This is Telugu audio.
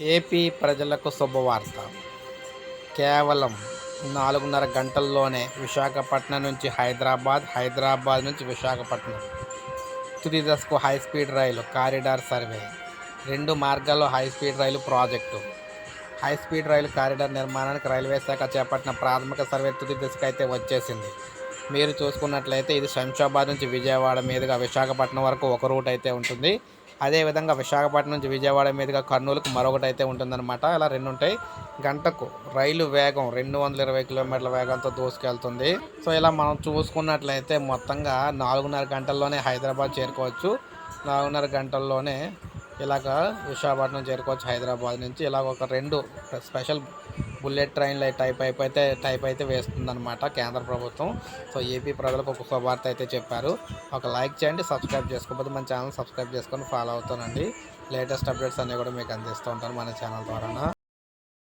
ఏపీ ప్రజలకు శుభవార్త. కేవలం నాలుగున్నర గంటల్లోనే విశాఖపట్నం నుంచి హైదరాబాద్ హైదరాబాద్ నుంచి విశాఖపట్నం. తుది దశకు హై స్పీడ్ రైలు కారిడార్ సర్వే. రెండు మార్గాల్లో హై స్పీడ్ రైలు ప్రాజెక్టు. హై స్పీడ్ రైలు కారిడార్ నిర్మాణానికి రైల్వే శాఖ చేపట్టిన ప్రాథమిక సర్వే తుది దశకు అయితే వచ్చేసింది. మీరు చూసుకున్నట్లయితే ఇది శంషాబాద్ నుంచి విజయవాడ మీదుగా విశాఖపట్నం వరకు ఒక రూట్ అయితే ఉంటుంది. అదేవిధంగా విశాఖపట్నం నుంచి విజయవాడ మీదుగా కర్నూలుకు మరొకటి అయితే ఉంటుందన్నమాట. ఇలా రెండు ఉంటాయి గంటకు రైలు వేగం రెండు వందల ఇరవై కిలోమీటర్ల వేగంతో దూసుకెళ్తుంది. సో ఇలా మనం చూసుకున్నట్లయితే మొత్తంగా నాలుగున్నర గంటల్లోనే హైదరాబాద్ చేరుకోవచ్చు. నాలుగున్నర గంటల్లోనే ఇలాగ విశాఖపట్నం చేరుకోవచ్చు హైదరాబాద్ నుంచి. ఇలాగ ఒక రెండు స్పెషల్ బుల్లెట్ ట్రైన్ల టైప్ అయిపోతే టైప్ అయితే వేస్తుందన్నమాట కేంద్ర ప్రభుత్వం. సో ఏపీ ప్రజలకు ఒక శుభార్త అయితే చెప్పారు. ఒక లైక్ చేయండి సబ్స్క్రైబ్ చేసుకోకపోతే మన ఛానల్ సబ్స్క్రైబ్ చేసుకొని ఫాలో అవుతానండి. లేటెస్ట్ అప్డేట్స్ అన్నీ కూడా మీకు అందిస్తూ ఉంటాను మన ఛానల్ ద్వారా